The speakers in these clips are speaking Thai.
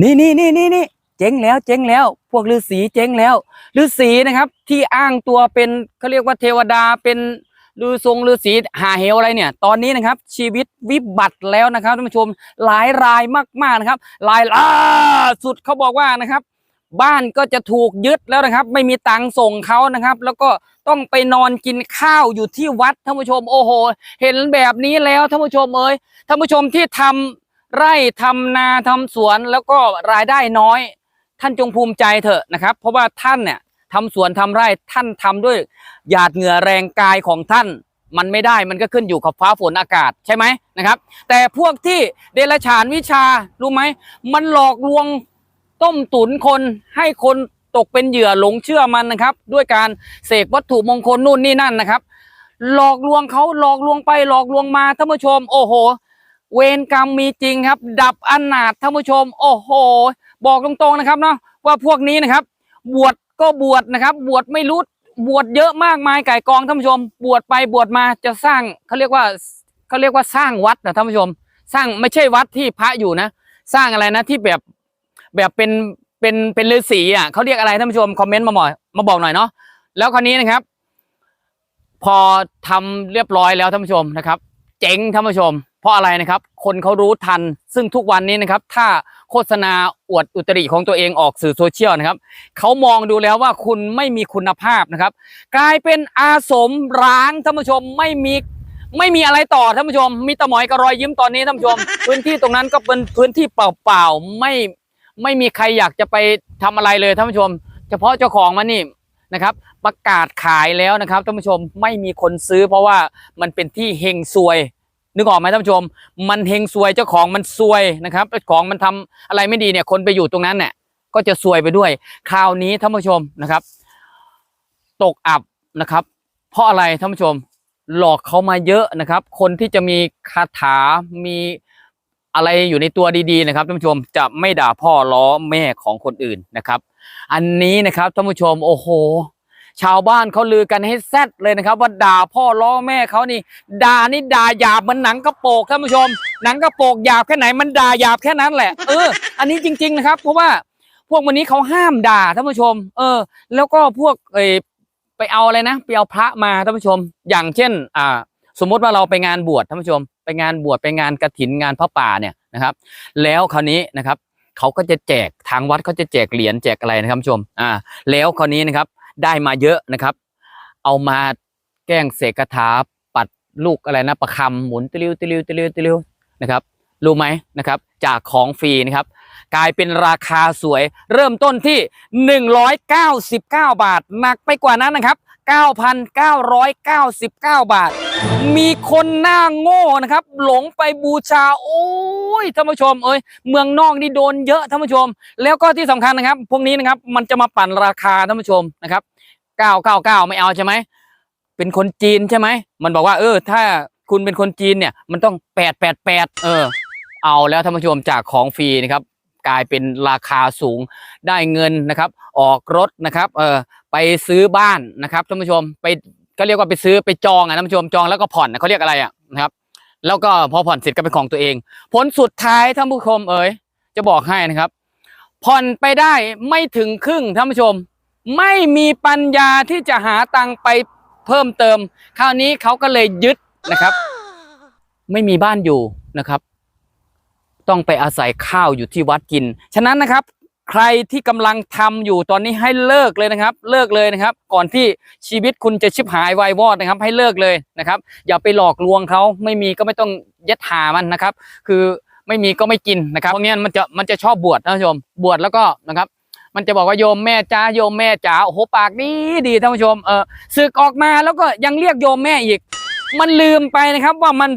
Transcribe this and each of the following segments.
นี่นี่นี่นี่นี่เจ๊งแล้วเจ๊งแล้ว พวกฤาษีเจ๊งแล้วฤาษีนะครับ ที่อ้างตัวเป็นเขาเรียกว่าเทวดาเป็นฤาทรงฤาษีหาเหวอะไรเนี่ย ตอนนี้นะครับ ชีวิตวิบัติแล้วนะครับท่านผู้ชมหลายรายมากๆนะครับรายล่าสุดเขาบอกว่านะครับ บ้านก็จะถูกยึดแล้วนะครับ ไม่มีตังค์ส่งเขานะครับ แล้วก็ต้องไปนอนกินข้าวอยู่ที่วัดท่านผู้ชม โอ้โห เห็นแบบนี้แล้วท่านผู้ชมเอ้ยท่านผู้ชมที่ทำ ไร่ทำนาทำสวนแล้วก็รายได้น้อย ท่านจงภูมิใจเถอะนะครับ เพราะว่าท่านเนี่ยทำสวนทำไร่ท่านทำด้วยหยาดเหงื่อแรงกายของท่านมันไม่ได้มันก็ขึ้นอยู่กับฟ้าฝนอากาศใช่ไหมนะครับ แต่พวกที่เดรัจฉานวิชารู้ไหมมันหลอกลวงต้มตุ๋นคนให้คนตกเป็นเหยื่อหลงเชื่อมันนะครับ ด้วยการเสกวัตถุมงคลนู่นนี่นั่นนะครับ หลอกลวงเขาหลอกลวงไปหลอกลวงมาท่านผู้ชม โอ้โห เวรกรรมมีจริงครับ ดับอนาถท่านผู้ชม โอ้โห บอกตรงๆนะครับเนาะว่าพวกนี้นะครับ บวชก็บวชนะครับ บวชไม่รู้บวชเยอะมากมายไก่กองท่านผู้ชม บวชไปบวชมาจะสร้างเขาเรียกว่าเขาเรียกว่าสร้างวัดนะท่านผู้ชม สร้างไม่ใช่วัดที่พระอยู่นะ สร้างอะไรนะที่แบบแบบเป็นเป็นเป็นฤาษีอะเขาเรียกอะไรท่านผู้ชมคอมเมนต์มาหน่อยมาบอกหน่อยเนาะแล้วคราวนี้นะครับ พอทำเรียบร้อยแล้วท่านผู้ชมนะครับ เจ๋งท่านผู้ชม เพราะอะไรนะครับ คนเขารู้ทัน ซึ่งทุกวันนี้นะครับ ถ้าโฆษณาอวดอุตริของตัวเองออกสื่อโซเชียลนะครับเขามองดูแล้วว่าคุณไม่มีคุณภาพนะครับ กลายเป็นอาสมร้างท่านผู้ชมไม่มีไม่มีอะไรต่อท่านผู้ชม มีตะหมอยกับรอยยิ้มตอนนี้ท่านผู้ชม พื้นที่ตรงนั้นก็เป็นพื้นที่เปล่าๆไม่ไม่มีใครอยากจะไปทำอะไรเลยท่านผู้ชม เฉพาะเจ้าของมันนี่นะครับ ประกาศขายแล้วนะครับท่านผู้ชมไม่มีคนซื้อเพราะว่ามันเป็นที่เฮงซวย นึกออกไหมท่านผู้ชม มันเฮงซวยเจ้าของมันซวยนะครับเจ้าของมันทำอะไรไม่ดีเนี่ยคนไปอยู่ตรงนั้นเนี่ยก็จะซวยไปด้วยคราวนี้ท่านผู้ชมนะครับ ตกอับนะครับ เพราะอะไรท่านผู้ชม หลอกเขามาเยอะนะครับ คนที่จะมีคาถามีอะไรอยู่ในตัวดีๆนะครับท่านผู้ชมจะไม่ด่าพ่อล้อแม่ของคนอื่นนะครับ อันนี้นะครับท่านผู้ชมโอ้โห ชาวบ้านเขาลือกันให้แซดเลยนะครับ ว่าด่าพ่อล้อแม่เขานี่ด่านี่ด่าหยาบเหมือนหนังกระโปกท่านผู้ชม หนังกระโปกหยาบแค่ไหนมันด่าหยาบแค่นั้นแหละเอออันนี้จริง ๆนะครับ เพราะว่าพวกวันนี้เขาห้ามด่าท่านผู้ชม เออ แล้วก็พวกเออไปเอาอะไรนะไปเอาพระมาท่านผู้ชม อย่างเช่น อ่า สมมติว่าเราไปงานบวชท่านผู้ชม ไปงานบวชไปงานกระถินงานพระป่าเนี่ยนะครับ แล้วคราวนี้นะครับเขาก็จะแจกทางวัดเขาจะแจกเหรียญแจกอะไรนะครับผู้ชม อ่า แล้วคราวนี้นะครับ ได้มาเยอะนะครับ เอามาแกล้งเสกคาถาปัดลูกอะไรนะประคำหมุนติลิวติลิวติลิวติลิวนะครับรู้ไหมนะครับ จากของฟรีนะครับ กลายเป็นราคาสวย เริ่มต้นที่ 199 บาทหนักไปกว่านั้นนะครับ 9,999 บาท มีคนหน้าโง่นะครับ หลงไปบูชา โอ้ยท่านผู้ชม เอ้ยเมืองนอกนี่โดนเยอะท่านผู้ชม แล้วก็ที่สำคัญนะครับ พวกนี้นะครับ มันจะมาปั่นราคาท่านผู้ชมนะครับ 999 ไม่เอาใช่ไหม เป็นคนจีนใช่ไหม มันบอกว่าเออ ถ้าคุณเป็นคนจีนเนี่ย มันต้อง 888 เออ เอาแล้วท่านผู้ชมจากของฟรีนะครับ กลายเป็นราคาสูงได้เงินนะครับ ออกรถนะครับ เออ ไปซื้อบ้านนะครับท่านผู้ชมไปก็เรียกว่าไปซื้อไปจองอะท่านผู้ชมจองแล้วก็ผ่อนนะเขาเรียกอะไรอะนะครับ แล้วก็พอผ่อนเสร็จก็เป็นของตัวเอง ผลสุดท้ายท่านผู้ชมเอ๋ยจะบอกให้นะครับ ผ่อนไปได้ไม่ถึงครึ่งท่านผู้ชม ไม่มีปัญญาที่จะหาตังค์ไปเพิ่มเติม คราวนี้เขาก็เลยยึดนะครับ ไม่มีบ้านอยู่นะครับ ต้องไปอาศัยข้าวอยู่ที่วัดกิน ฉะนั้นนะครับ ใครที่กำลังทำอยู่ตอนนี้ให้เลิกเลยนะครับ เลิกเลยนะครับ ก่อนที่ชีวิตคุณจะชิบหายวายวอดนะครับ ให้เลิกเลยนะครับ อย่าไปหลอกลวงเขาไม่มีก็ไม่ต้องยัดหามันนะครับ คือไม่มีก็ไม่กินนะครับพวกเนี้มันจะมันจะชอบบวชท่านผู้ชม บวชแล้วก็นะครับ มันจะบอกว่าโยมแม่จ้าโยมแม่จ๋าโอ้โหปากดีดีท่านผู้ชมเออศึกออกมาแล้วก็ยังเรียกโยมแม่อีก มันลืมไปนะครับว่ามัน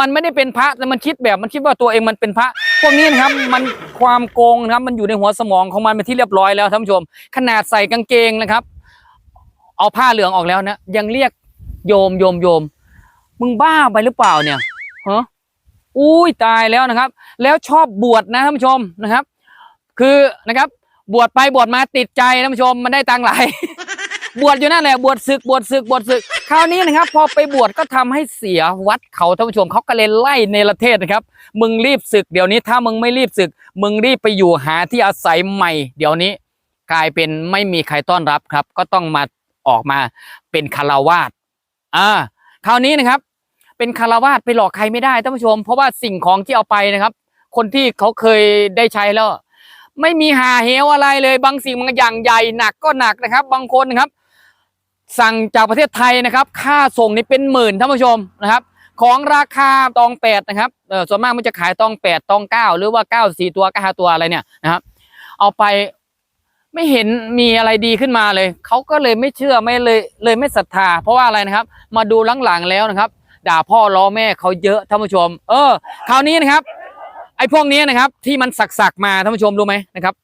มันไม่ได้เป็นพระแต่มันคิดแบบมันคิดว่าตัวเองมันเป็นพระ พวกนี้นะครับมันความโกงนะครับมันอยู่ในหัวสมองของมันเป็นที่เรียบร้อยแล้วท่านผู้ชม ขนาดใส่กางเกงนะครับ เอาผ้าเหลืองออกแล้วนะยังเรียกโยมโยมโยม มึงบ้าไปหรือเปล่าเนี่ยฮะอุ้ยตายแล้วนะครับ แล้วชอบบวชนะท่านผู้ชมนะครับ คือนะครับ บวชไปบวชมาติดใจท่านผู้ชมมันได้ตังหลาย บวชอยู่นั่นแหละบวชศึกบวชศึกบวชศึก คราวนี้นะครับ พอไปบวชก็ทำให้เสียวัดเขาท่านผู้ชมเขาก็เลยไล่ในประเทศนะครับ มึงรีบศึกเดี๋ยวนี้ถ้ามึงไม่รีบศึก มึงรีบไปอยู่หาที่อาศัยใหม่ เดี๋ยวนี้ กลายเป็นไม่มีใครต้อนรับครับ ก็ต้องมาออกมาเป็นคาราวาสอ่าคราวนี้นะครับ เป็นคาราวาสไปหลอกใครไม่ได้ท่านผู้ชม เพราะว่าสิ่งของที่เอาไปนะครับ คนที่เขาเคยได้ใช้แล้วไม่มีหาเหวอะไรเลยบางสิ่งบางอย่างใหญ่หนักก็หนักนะครับ บางคนนะครับ สั่งจากประเทศไทยนะครับ ค่าส่งนี่เป็นหมื่นท่านผู้ชมนะครับ ของราคาตองแปดนะครับเออส่วนมากมันจะขายตองแปดตองเก้าหรือว่าเก้าสี่ตัวเก้าตัวอะไรเนี่ยนะครับเอาไปไม่เห็นมีอะไรดีขึ้นมาเลย เขาก็เลยไม่เชื่อไม่เลยเลยไม่ศรัทธา เพราะว่าอะไรนะครับ มาดูหลังๆแล้วนะครับ ด่าพ่อล้อแม่เขาเยอะท่านผู้ชม เออ คราวนี้นะครับ ไอ้พวกนี้นะครับ ที่มันสักๆมาท่านผู้ชมรู้ไหมนะครับ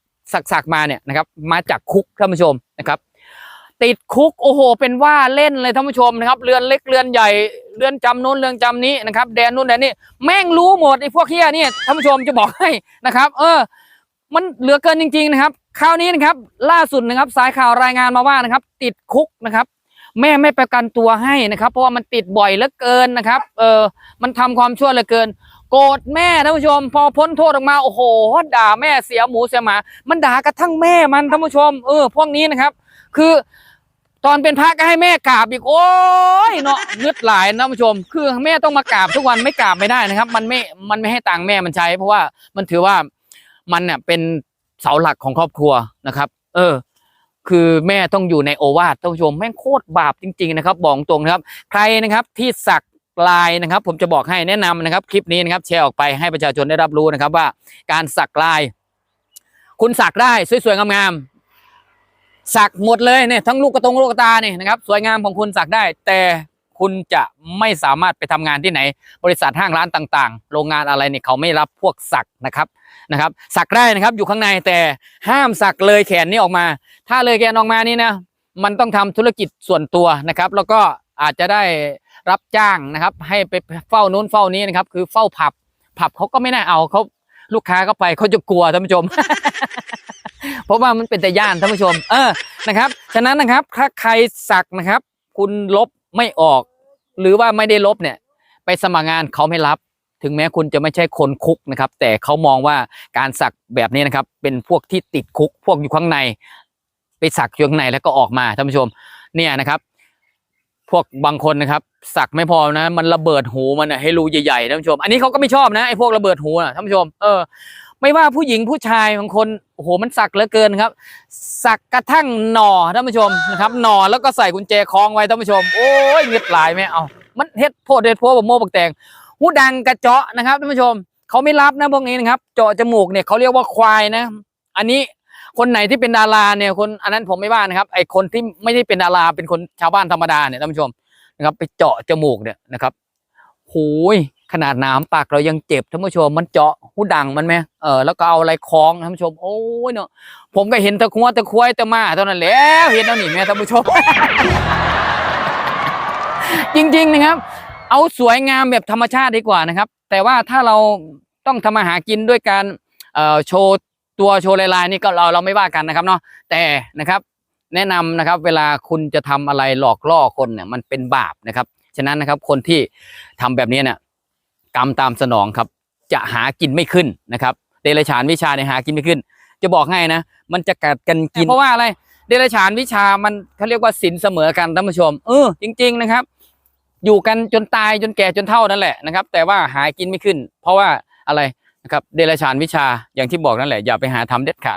สักๆมาเนี่ยนะครับ มาจากคุกท่านผู้ชมนะครับ ติดคุกโอ้โห เป็นว่าเล่นเลยท่านผู้ชมนะครับเรือนเล็กเรือนใหญ่เรือนจำนู้นเรือนจำนี้นะครับแดนนู้นแดนนี้แม่งรู้หมดไอ้พวกเฮียนี่ท่านผู้ชมจะบอกให้นะครับ เออ มันเหลือเกินจริง ๆ นะครับคราวนี้นะครับ ล่าสุดนะครับ สายข่าวรายงานมาว่านะครับ ติดคุกนะครับแม่ไม่ประกันตัวให้นะครับ เพราะว่ามันติดบ่อยเหลือเกินนะครับ เออมันทำความชั่วเหลือเกิน โกรธแม่ท่านผู้ชม พอพ้นโทษออกมาโอ้โหด่าแม่เสียหมูเสียหมา มันด่ากระทั่งแม่มันท่านผู้ชม เออพวกนี้นะครับ คือ ตอนเป็นพระก็ให้แม่กราบอีกโอ้ยเนาะงึดหลายนะผู้ชม คือแม่ต้องมากราบทุกวันไม่กราบไม่ได้นะครับ มันไม่มันไม่ให้ตังค์แม่มันใช้ เพราะว่ามันถือว่ามันเนี่ยเป็นเสาหลักของครอบครัวนะครับ เออ คือแม่ต้องอยู่ในโอวาทท่านผู้ชมแม่งโคตรบาปจริง ๆ นะครับบอกตรงนะครับ ใครนะครับที่สักลายนะครับ ผมจะบอกให้แนะนำนะครับ คลิปนี้นะครับ แชร์ออกไปให้ประชาชนได้รับรู้นะครับว่าการสักลาย คุณสักได้สวยๆงามๆ สักหมดเลยเนี่ยทั้งลูกกระตงลูกกระตาเนี่ยนะครับสวยงามของคุณสักได้ แต่คุณจะไม่สามารถไปทำงานที่ไหน บริษัทห้างร้านต่างๆ โรงงานอะไรเนี่ยเขาไม่รับพวกสักนะครับนะครับ สักได้นะครับอยู่ข้างในแต่ห้ามสักเลยแขนนี้ออกมา ถ้าเลยแขนออกมานี่นะมันต้องทำธุรกิจส่วนตัวนะครับ แล้วก็อาจจะได้รับจ้างนะครับ ให้ไปเฝ้านู้นเฝ้านี้นะครับ คือเฝ้าผับผับเขาก็ไม่น่าเอาเขาลูกค้าก็ไปเขาจะกลัวท่านผู้ชม เพราะว่ามันเป็นแต่ย่านท่านผู้ชม เออนะครับ ฉะนั้นนะครับถ้าใครสักนะครับ คุณลบไม่ออก หรือว่าไม่ได้ลบเนี่ย ไปสมัครงานเขาไม่รับ ถึงแม้คุณจะไม่ใช่คนคุกนะครับ แต่เขามองว่าการสักแบบนี้นะครับ เป็นพวกที่ติดคุก พวกอยู่ข้างใน ไปสักอยู่ข้างในแล้วก็ออกมาท่านผู้ชม เนี่ยนะครับ พวกบางคนนะครับ สักไม่พอนะ มันระเบิดหูมันนะให้รูใหญ่ๆท่านผู้ชม อันนี้เขาก็ไม่ชอบนะไอ้พวกระเบิดหูนะท่านผู้ชม เออ ไม่ว่าผู้หญิงผู้ชายบางคนโอ้โหมันสักเหลือเกินครับ สักกระทั่งหน่อท่านผู้ชมนะครับหน่อแล้วก็ใส่กุญแจคล้องไว้ท่านผู้ชม โอ้ยเงือดหลายไหมเอามันเฮ็ดโพดเฮ็ดโพดบโมบักแตงหูดังกระเจาะนะครับท่านผู้ชมเขาไม่รับนะพวกนี้นะครับ เจาะจมูกเนี่ยเขาเรียกว่าควายนะ อันนี้คนไหนที่เป็นดาราเนี่ยคนอันนั้นผมไม่ว่านะครับไอคนที่ไม่ได้เป็นดาราเป็นคนชาวบ้านธรรมดาเนี่ยท่านผู้ชมนะครับ ไปเจาะจมูกเนี่ยนะครับโหย ขนาดน้ำปากเรายังเจ็บท่านผู้ชมมันเจาะหูดังมันไหมเออแล้วก็เอาอะไรคล้องท่านผู้ชมโอ้ยเนาะผมก็เห็นตะคัวตะควายตะมาเท่านั้นแหล้วเห็นแล้วนี่แม่ท่านผู้ชม จริงๆนะครับ เอาสวยงามแบบธรรมชาติดีกว่านะครับ แต่ว่าถ้าเราต้องทำมาหากินด้วยการเอ่อโชว์ตัวโชว์ลายๆนี่ก็เราเราไม่ว่ากันนะครับเนาะแต่นะครับ แนะนำนะครับ เวลาคุณจะทำอะไรหลอกล่อคนเนี่ยมันเป็นบาปนะครับ ฉะนั้นนะครับคนที่ทำแบบนี้เนี่ย กรรมตามสนองครับ จะหากินไม่ขึ้นนะครับ เดรัจฉานวิชาเนี่ยหากินไม่ขึ้น จะบอกให้นะ มันจะกัดกันกินเพราะว่าอะไร เดรัจฉานวิชามันเขาเรียกว่าสินเสมอกันท่านผู้ชมเออจริง ๆนะครับ อยู่กันจนตายจนแก่จนเฒ่านั่นแหละนะครับ แต่ว่าหากินไม่ขึ้น เพราะว่าอะไรนะครับ เดรัจฉานวิชาอย่างที่บอกนั่นแหละอย่าไปหาทำเด็ดขาด